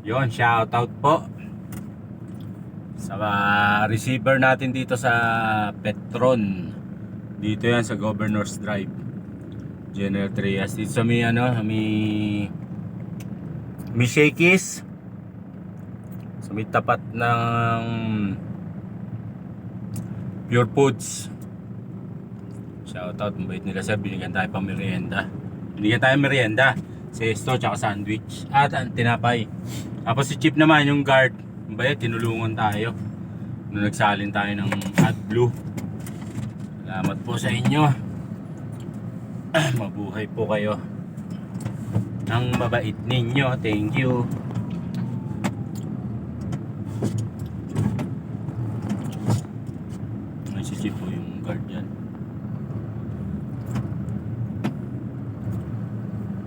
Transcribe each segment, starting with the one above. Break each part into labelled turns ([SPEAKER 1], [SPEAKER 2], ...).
[SPEAKER 1] Yon, shoutout po sa receiver natin dito sa Petron. Dito yan sa Governor's Drive. General Trias. Dito sa may ano, may may Shakey's. Sa may tapat ng Pure Foods. Shoutout, mabait nila sa binigyan tayo pang merienda. Binigyan tayo merienda. Sesto tsaka sandwich. At ang tinapay. Tapos si Chip naman yung guard. Baya tinulungan tayo. Nung nagsalin tayo ng AdBlue. Salamat po sa inyo. Mabuhay po kayo. Ang mabait ninyo. Thank you. Ay, si Chip yung guard yan.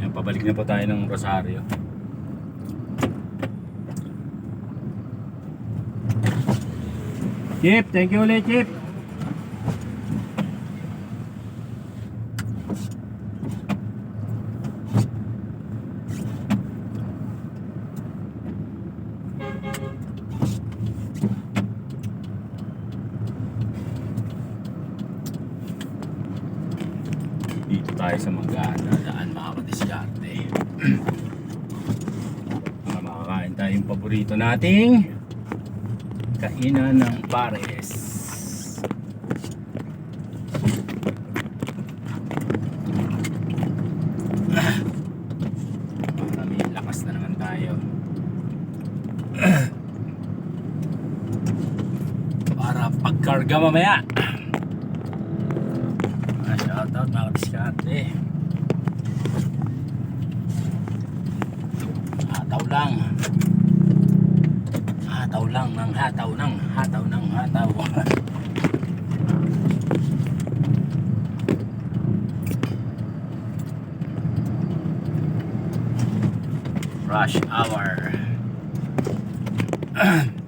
[SPEAKER 1] Yan, pabalik na po tayo ng Rosario. Chip, thank you ulit, Chip. Dito tayo sa Magana, daan mga kadiskarte. Para makakain tayo yung paborito nating kainan ng pares. May lakas na tayo. Para pagkarga mamaya. Ah, shoutout mga kadiskarte. Hataw lang. Hataw lang ng hataw ng hataw ng hataw. Rush hour.